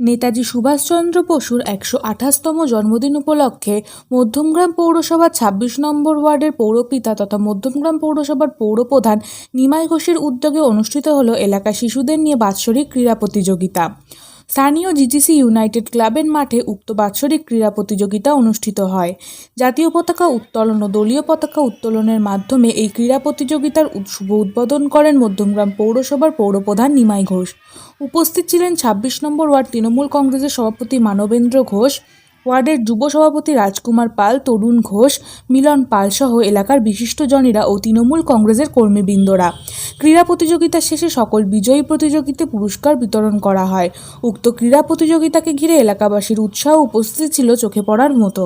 নেতাজি সুভাষচন্দ্র বসুর একশো আঠাশতম জন্মদিন উপলক্ষে মধ্যমগ্রাম পৌরসভার ছাব্বিশ নম্বর ওয়ার্ডের পৌরপিতা তথা মধ্যমগ্রাম পৌরসভার পৌরপ্রধান নিমাই ঘোষের উদ্যোগে অনুষ্ঠিত হল এলাকার শিশুদের নিয়ে বাৎসরিক ক্রীড়া প্রতিযোগিতা। স্থানীয় জিজিসি ইউনাইটেড ক্লাবের মাঠে উক্ত বাৎসরিক ক্রীড়া প্রতিযোগিতা অনুষ্ঠিত হয়। জাতীয় পতাকা উত্তোলন ও দলীয় পতাকা উত্তোলনের মাধ্যমে এই ক্রীড়া প্রতিযোগিতার শুভ উদ্বোধন করেন মধ্যমগ্রাম পৌরসভার পৌরপ্রধান নিমাই ঘোষ। উপস্থিত ছিলেন ছাব্বিশ নম্বর ওয়ার্ড তৃণমূল কংগ্রেসের সভাপতি মানবেন্দ্র ঘোষ ওয়ার্ডের যুব সভাপতি রাজকুমার পাল, তরুণ ঘোষ, মিলন পালসহ এলাকার বিশিষ্টজনেরা ও তৃণমূল কংগ্রেসের কর্মীবৃন্দরা। ক্রীড়া প্রতিযোগিতা শেষে সকল বিজয়ী প্রতিযোগিতে পুরস্কার বিতরণ করা হয়। উক্ত ক্রীড়া প্রতিযোগিতাকে ঘিরে এলাকাবাসীর উৎসাহ উপস্থিত ছিল চোখে পড়ার মতো।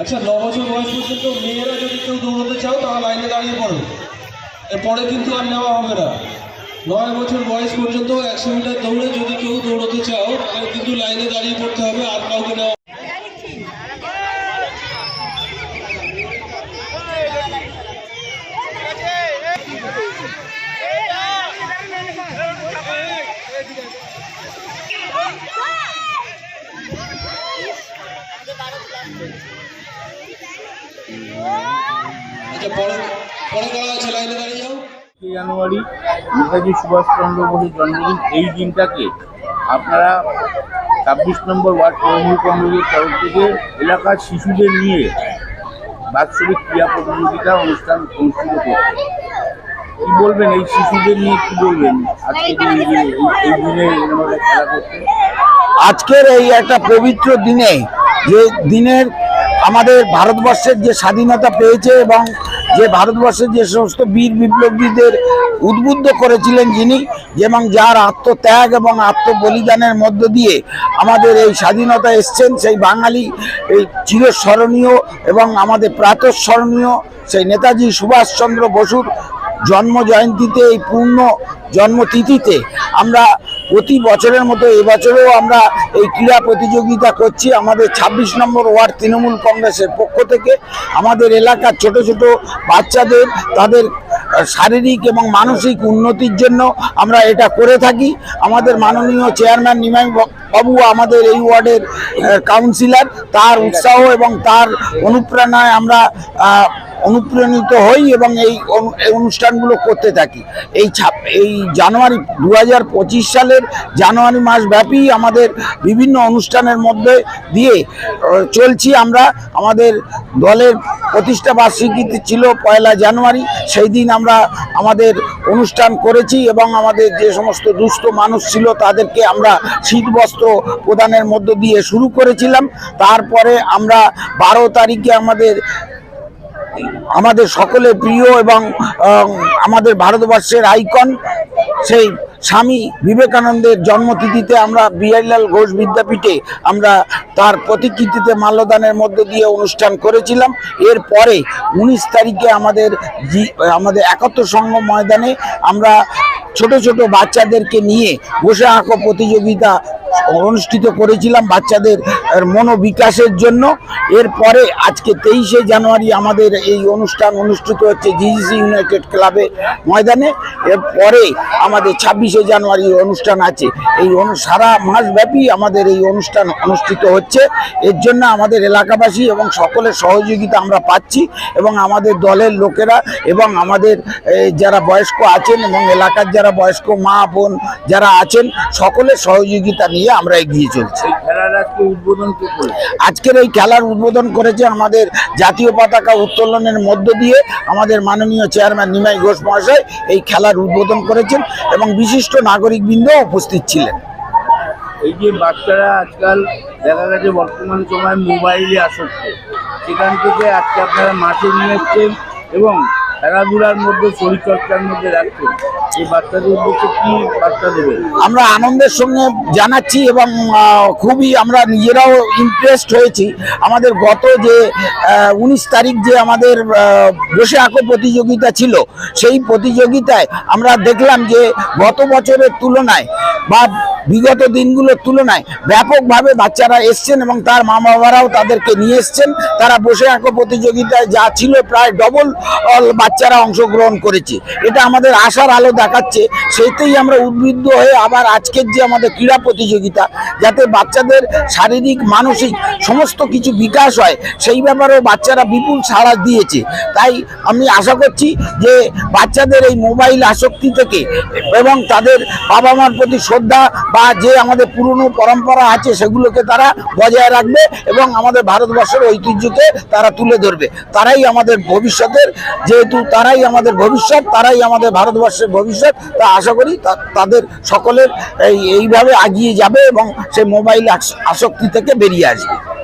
আচ্ছা ন বছর বয়স পর্যন্ত মেয়েরা যদি কেউ দৌড়তে চাও তাহলে লাইনে দাঁড়িয়ে পড়ো এরপরে কিন্তু আর নেওয়া হবে না। নয় বছর বয়স পর্যন্ত একশো মিটার দৌড়ে যদি কেউ দৌড়তে চাও, তাহলে কিন্তু লাইনে দাঁড়িয়ে পড়তে হবে, আর কাউকে নেওয়া আচ্ছা পরে জানুয়ারি নেতাজি সুভাষচন্দ্র বসুর জন্মদিন। এই দিনটাকে আপনারা ছাব্বিশ নম্বর ওয়ার্ড তৃণমূল কংগ্রেসের তরফ থেকে এলাকার শিশুদের নিয়ে বাৎসরিক ক্রীড়া প্রতিযোগিতা অনুষ্ঠান অনুষ্ঠিত করছে কি বলবেন? এই শিশুদের নিয়ে কি বলবেন? আজকে এই দিনে খেলা করতে? আজকের এই একটা পবিত্র দিনে যে দিনের আমাদের ভারতবর্ষের যে স্বাধীনতা পেয়েছে এবং যে ভারতবর্ষের যে সমস্ত বীর বিপ্লবীদের উদ্বুদ্ধ করেছিলেন যিনি, এবং যার আত্মত্যাগ এবং আত্মবলিদানের মধ্য দিয়ে আমাদের এই স্বাধীনতা এসছেন, সেই বাঙালি এই চিরস্মরণীয় এবং আমাদের প্রাতঃস্মরণীয় সেই নেতাজি সুভাষচন্দ্র বসুর জন্ম জয়ন্তীতে, এই পূর্ণ জন্মতিথিতে আমরা প্রতি বছরের মতো এবছরেও আমরা এই ক্রীড়া প্রতিযোগিতা করছি। আমাদের ২৬ নম্বর ওয়ার্ড তৃণমূল কংগ্রেসের পক্ষ থেকে। আমাদের এলাকার ছোট ছোট বাচ্চাদের, তাদের শারীরিক এবং মানসিক উন্নতির জন্য আমরা এটা করে থাকি। আমাদের মাননীয় চেয়ারম্যান নিমাই বাবু আমাদের এই ওয়ার্ডের কাউন্সিলর তার উৎসাহ এবং তার অনুপ্রেরণায় আমরা অনুপ্রাণিত হই এবং এই অনু- এই অনুষ্ঠানগুলো করতে থাকি। এই ছাপ, এই জানুয়ারি দু সালের জানুয়ারি মাস ব্যাপী আমাদের বিভিন্ন অনুষ্ঠানের মধ্যে দিয়ে চলছি আমরা। আমাদের দলের প্রতিষ্ঠা বার্ষিকী ছিল পয়লা জানুয়ারি। সেই দিন আমরা আমাদের অনুষ্ঠান করেছি এবং আমাদের যে সমস্ত দুস্থ মানুষ ছিল তাদেরকে আমরা শীত বস্ত্র প্রদানের মধ্য দিয়ে শুরু করেছিলাম। তারপরে আমরা বারো তারিখে আমাদের আমাদের সকলের প্রিয় এবং আমাদের ভারতবর্ষের আইকন, সেই স্বামী বিবেকানন্দের জন্মতিথিতে আমরা বিআইলাল ঘোষ বিদ্যাপীঠে আমরা তার প্রতিকৃতিতে মাল্যদানের মধ্য দিয়ে অনুষ্ঠান করেছিলাম। এরপরে উনিশ তারিখে আমাদের আমাদের একাত্তর সংঘ ময়দানে আমরা ছোট ছোট বাচ্চাদেরকে নিয়ে বসে আঁকো প্রতিযোগিতা অনুষ্ঠিত করেছিলাম বাচ্চাদের মনোবিকাশের জন্য। এরপরে আজকে তেইশে জানুয়ারি আমাদের এই অনুষ্ঠান অনুষ্ঠিত হচ্ছে জিজিসি ইউনাইটেড ক্লাবে ময়দানে। এরপরে আমাদের ছাব্বিশে জানুয়ারি অনুষ্ঠান আছে। এই সারা মাসব্যাপী আমাদের এই অনুষ্ঠান অনুষ্ঠিত হচ্ছে। এর জন্য আমাদের এলাকাবাসী এবং সকলের সহযোগিতা আমরা পাচ্ছি এবং আমাদের দলের লোকেরা এবং আমাদের যারা বয়স্ক আছেন এবং এলাকার যারা বয়স্ক মা, বোন যারা আছেন, সকলের সহযোগিতা নিয়ে আমরা এগিয়ে চলছি। আজকের এই খেলার উদ্বোধন করেছে আমাদের জাতীয় পতাকা উত্তোলনের মধ্য দিয়ে আমাদের মাননীয় চেয়ারম্যান নিমাই ঘোষ মহাশয় এই খেলার উদ্বোধন করেছেন এবং বিশিষ্ট নাগরিকবৃন্দ উপস্থিত ছিলেন। এই যে বাচ্চারা আজকাল দেখা গেছে বর্তমান সময় মোবাইলে আসক্ত। সেখান থেকে আজকে আপনারা মাঠে নিয়ে এবং খেলাধুলার মধ্যে, শরীরচর্চার মধ্যে রাখছেন এই বাচ্চাদের উদ্দেশ্যে কি বার্তা দেবেন? আমরা আনন্দের সঙ্গে জানাচ্ছি এবং খুবই আমরা নিজেরাও ইমপ্রেসড হয়েছি। আমাদের গত যে উনিশ তারিখ যে আমাদের বসে আঁকো প্রতিযোগিতা ছিল, সেই প্রতিযোগিতায় আমরা দেখলাম যে গত বছরের তুলনায় বা বিগত দিনগুলোর তুলনায় ব্যাপকভাবে বাচ্চারা এসছেন এবং তার মা বাবারাও তাদেরকে নিয়ে এসছেন। তারা বসে আঁকো প্রতিযোগিতায় যা ছিল প্রায় ডবল বাচ্চারা অংশগ্রহণ করেছে। এটা আমাদের আশার আলো দেখাচ্ছে। সেইতেই আমরা উদ্বুদ্ধ হয়ে আবার আজকের যে আমাদের ক্রীড়া প্রতিযোগিতা, যাতে বাচ্চাদের শারীরিক, মানসিক সমস্ত কিছু বিকাশ হয়, সেই ব্যাপারেও বাচ্চারা বিপুল সাড়া দিয়েছে। তাই আমি আশা করছি যে বাচ্চাদের এই মোবাইল আসক্তি থেকে এবং তাদের বাবা মার প্রতি শ্রদ্ধা বা যে আমাদের পুরনো পরম্পরা আছে সেগুলোকে তারা বজায় রাখবে এবং আমাদের ভারতবর্ষের ঐতিহ্যকে তারা তুলে ধরবে। তারাই আমাদের ভবিষ্যতের, যেহেতু তারাই আমাদের ভবিষ্যৎ, তারাই আমাদের ভারতবর্ষের ভবিষ্যৎ, তা আশা করি তাদের সকলের এই, এইভাবে এগিয়ে যাবে এবং সে মোবাইল আস- আসক্তি থেকে বেরিয়ে আসবে।